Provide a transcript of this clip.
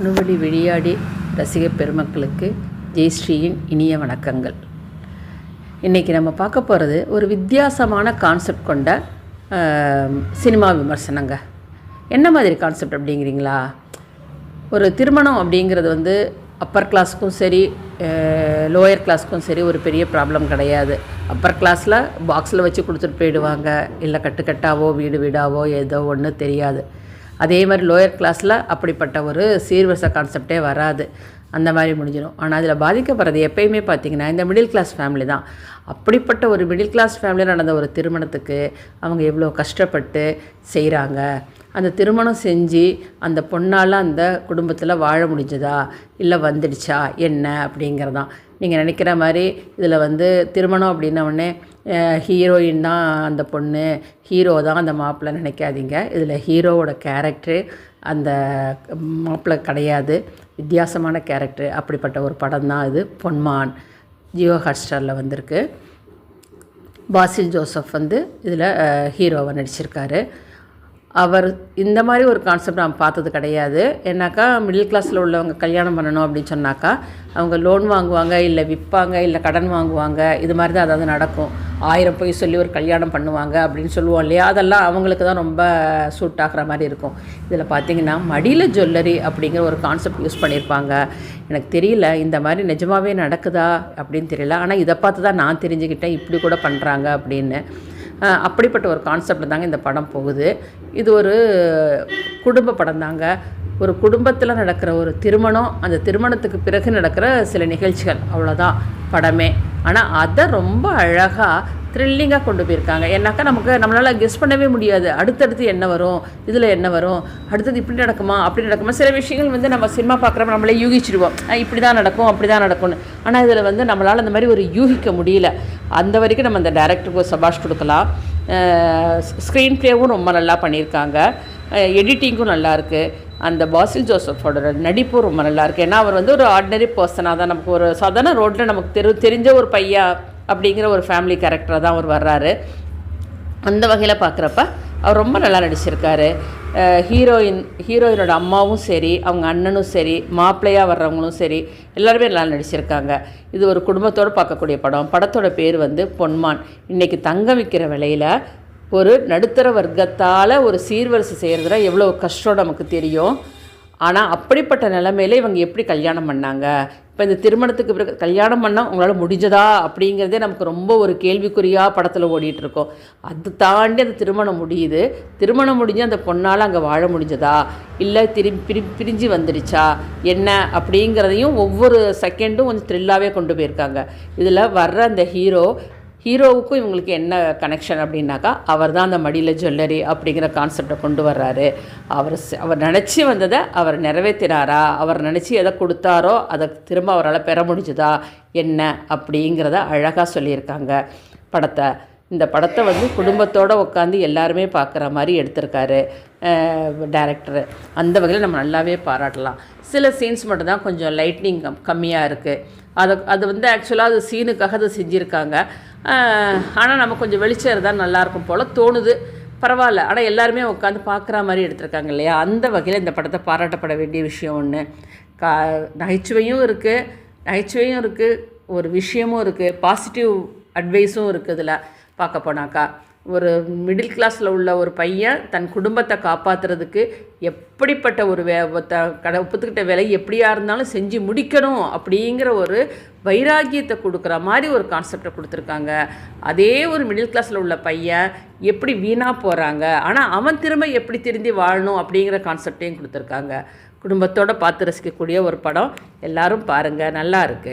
அணுவழி விளையாடி ரசிக பெருமக்களுக்கு ஜெய்ஸ்ரீயின் இனிய வணக்கங்கள். இன்றைக்கி நம்ம பார்க்க போகிறது ஒரு வித்தியாசமான கான்செப்ட் கொண்ட சினிமா விமர்சனங்க. என்ன மாதிரி கான்செப்ட் அப்படிங்கிறீங்களா? ஒரு திருமணம் அப்படிங்கிறது வந்து அப்பர் கிளாஸ்க்கும் சரி லோயர் கிளாஸ்க்கும் சரி ஒரு பெரிய ப்ராப்ளம் கிடையாது. அப்பர் கிளாஸில் பாக்ஸில் வச்சு கொடுத்துட்டு போயிடுவாங்க. இல்லை கட்டுக்கட்டாவோ வீடு வீடாவோ ஏதோ ஒன்று தெரியாது. அதே மாதிரி லோயர் கிளாஸில் அப்படிப்பட்ட ஒரு சீர்வரிசை கான்செப்டே வராது. அந்த மாதிரி முடிஞ்சிடும் ஆனால் அதில் பாதிக்கப்படுறது எப்பயுமே பார்த்திங்கன்னா இந்த மிடில் கிளாஸ் ஃபேமிலி தான். அப்படிப்பட்ட ஒரு மிடில் கிளாஸ் ஃபேமிலியில் நடந்த ஒரு திருமணத்துக்கு அவங்க எவ்வளோ கஷ்டப்பட்டு செய்கிறாங்க அந்த திருமணம் செஞ்சு அந்த பொண்ணால் அந்த குடும்பத்தில் வாழ முடிஞ்சதா? இல்லை வந்துடுச்சா? என்ன? அப்படிங்கிறதான். நீங்கள் நினைக்கிற மாதிரி இதில் வந்து திருமணம் அப்படின்ன உடனே ஹீரோயின் தான் அந்த பொண்ணு. ஹீரோ தான் அந்த மாப்பிள்ளை நினைக்காதீங்க. இதில் ஹீரோவோட கேரக்டரு அந்த மாப்பிள்ளை கிடையாது. வித்தியாசமான கேரக்டர் அப்படிப்பட்ட ஒரு படம் தான் இது. பொன்மான் ஜியோ ஹாட்ஸ்டாரில் வந்திருக்கு. பாசில் ஜோசப் வந்து இதில் ஹீரோவை நடிச்சிருக்காரு. அவர் இந்த மாதிரி ஒரு கான்செப்ட் நான் பார்த்தது கிடையாது. ஏன்னாக்கா மிடில் கிளாஸில் உள்ளவங்க கல்யாணம் பண்ணணும் அப்படின்னு சொன்னாக்கா அவங்க லோன் வாங்குவாங்க இல்லை விற்பாங்க இல்லை கடன் வாங்குவாங்க. இது மாதிரி தான் அதாவது நடக்கும். ஆயிரம் போய் சொல்லி ஒரு கல்யாணம் பண்ணுவாங்க அப்படின்னு சொல்லுவோம் இல்லையா? அதெல்லாம் அவங்களுக்கு தான் ரொம்ப சூட் ஆகிற மாதிரி இருக்கும். இதில் பார்த்தீங்கன்னா மடியில் ஜுவல்லரி அப்படிங்கிற ஒரு கான்செப்ட் யூஸ் பண்ணியிருப்பாங்க. எனக்கு தெரியல இந்த மாதிரி நிஜமாகவே நடக்குதா அப்படின்னு தெரியல. ஆனால் இதை பார்த்து தான் நான் தெரிஞ்சுக்கிட்டேன் இப்படி கூட பண்ணுறாங்க அப்படின்னு. அப்படிப்பட்ட ஒரு கான்செப்டில் தாங்க இந்த படம் போகுது. இது ஒரு குடும்ப படம் தாங்க. ஒரு குடும்பத்தில் நடக்கிற ஒரு திருமணம் அந்த திருமணத்துக்கு பிறகு நடக்கிற சில நிகழ்ச்சிகள் அவ்வளோதான் படமே. ஆனால் அதை ரொம்ப அழகாக த்ரில்லிங்காக கொண்டு போயிருக்காங்க. ஏன்னாக்கா நமக்கு நம்மளால் கெஸ் பண்ணவே முடியாது. அடுத்தடுத்து என்ன வரும்? இதில் என்ன வரும்? அடுத்தது இப்படி நடக்குமா? அப்படி நடக்குமா? சில விஷயங்கள் வந்து நம்ம சினிமா பார்க்குறப்ப நம்மளே யூகிச்சிடுவோம். இப்படி தான் நடக்கும் அப்படி தான் நடக்கும்னு. ஆனால் இதில் வந்து நம்மளால் அந்த மாதிரி ஒரு யூகிக்க முடியல. அந்த வரைக்கும் நம்ம அந்த டேரக்டருக்கு சபாஷ் கொடுக்கலாம். ஸ்க்ரீன் ப்ளேவும் ரொம்ப நல்லா பண்ணியிருக்காங்க. எடிட்டிங்கும் நல்லாயிருக்கு அந்த பாசில் ஜோசஃபோட நடிப்பும் ரொம்ப நல்லாயிருக்கு ஏன்னா அவர் வந்து ஒரு ஆர்டினரி பர்சனாக தான் நமக்கு ஒரு சாதாரண ரோட்டில் நமக்கு தெரு தெரிஞ்ச ஒரு பையன் அப்படிங்கிற ஒரு ஃபேமிலி கேரக்டராக தான் அவர் வர்றாரு. அந்த வகையில் பார்க்குறப்ப அவர் ரொம்ப நல்லா நடிச்சிருக்காரு. ஹீரோயின் ஹீரோயினோட அம்மாவும் சரி அவங்க அண்ணனும் சரி மாப்பிள்ளையாக வர்றவங்களும் சரி எல்லாருமே நல்லா நடிச்சிருக்காங்க. இது ஒரு குடும்பத்தோடு பார்க்கக்கூடிய படம். படத்தோட பேர் வந்து பொன்மான். இன்றைக்கி தங்கம் விற்கிற விலையில் ஒரு நடுத்தர வர்க்கத்தால் ஒரு சீர்வரிசை செய்கிறதுல எவ்வளோ கஷ்டம் நமக்கு தெரியும். ஆனால் அப்படிப்பட்ட நிலைமையில இவங்க எப்படி கல்யாணம் பண்ணாங்க? இப்போ இந்த திருமணத்துக்கு பிறகு கல்யாணம் பண்ணால் உங்களால் முடிஞ்சதா அப்படிங்கிறதே நமக்கு ரொம்ப ஒரு கேள்விக்குறியாக படத்தில் ஓடிட்டுருக்கோம் அது தாண்டி அந்த திருமணம் முடியுது. திருமணம் முடிஞ்சு அந்த பொண்ணால் அங்கே வாழ முடிஞ்சதா? இல்லை திரு பிரி பிரிஞ்சு வந்துடுச்சா என்ன அப்படிங்கிறதையும் ஒவ்வொரு செகண்டும் கொஞ்சம் த்ரில்லாகவே கொண்டு போயிருக்காங்க. இதில் வர்ற அந்த ஹீரோ ஹீரோவுக்கும் இவங்களுக்கு என்ன கனெக்ஷன் அப்படின்னாக்கா அவர் தான் அந்த மடியில் ஜுவல்லரி அப்படிங்கிற கான்செப்டை கொண்டு வர்றாரு. அவர் அவர் நினச்சி வந்ததை அவர் நிறைவேற்றினாரா அவர் நினச்சி எதை கொடுத்தாரோ அதை திரும்ப அவரால் பெற முடிஞ்சுதா? என்ன? அப்படிங்கிறத அழகாக சொல்லியிருக்காங்க படத்தை. இந்த படத்தை வந்து குடும்பத்தோடு உட்காந்து எல்லாருமே பார்க்குற மாதிரி எடுத்திருக்காரு டேரக்டரு அந்த வகையில் நம்ம நல்லாவே பாராட்டலாம். சில சீன்ஸ் மட்டும் தான் கொஞ்சம் லைட்னிங் கம் கம்மியாக இருக்குது அதை அது வந்து ஆக்சுவலாக அது சீனுக்காக அதை செஞ்சுருக்காங்க. ஆனால் நம்ம கொஞ்சம் வெளிச்சம் இருந்தால் நல்லாயிருக்கும் போல் தோணுது. பரவாயில்ல. ஆனால் எல்லாருமே உட்காந்து பார்க்குற மாதிரி எடுத்திருக்காங்க இல்லையா? அந்த வகையில் இந்த படத்தை பாராட்டப்பட வேண்டிய விஷயம் ஒன்று கா நகைச்சுவையும் இருக்குது நகைச்சுவையும் இருக்குது ஒரு விஷயமும் இருக்குது பாசிட்டிவ் அட்வைஸும் இருக்குது இதில் பார்க்க போனாக்கா. ஒரு மிடில் கிளாஸில் உள்ள ஒரு பையன் தன் குடும்பத்தை காப்பாற்றுறதுக்கு எப்படிப்பட்ட ஒரு வே த கடை ஒப்புத்துக்கிட்ட வேலை எப்படியா இருந்தாலும் செஞ்சு முடிக்கணும் அப்படிங்கிற ஒரு வைராகியத்தை கொடுக்குற மாதிரி ஒரு கான்செப்டை கொடுத்துருக்காங்க. அதே ஒரு மிடில் கிளாஸில் உள்ள பையன் எப்படி வீணாக போகிறாங்க ஆனால் அவன் திரும்ப எப்படி திருந்தி வாழணும் அப்படிங்கிற கான்செப்டையும் கொடுத்துருக்காங்க. குடும்பத்தோடு பார்த்து ரசிக்கக்கூடிய ஒரு படம். எல்லாரும் பாருங்கள் நல்லா இருக்குது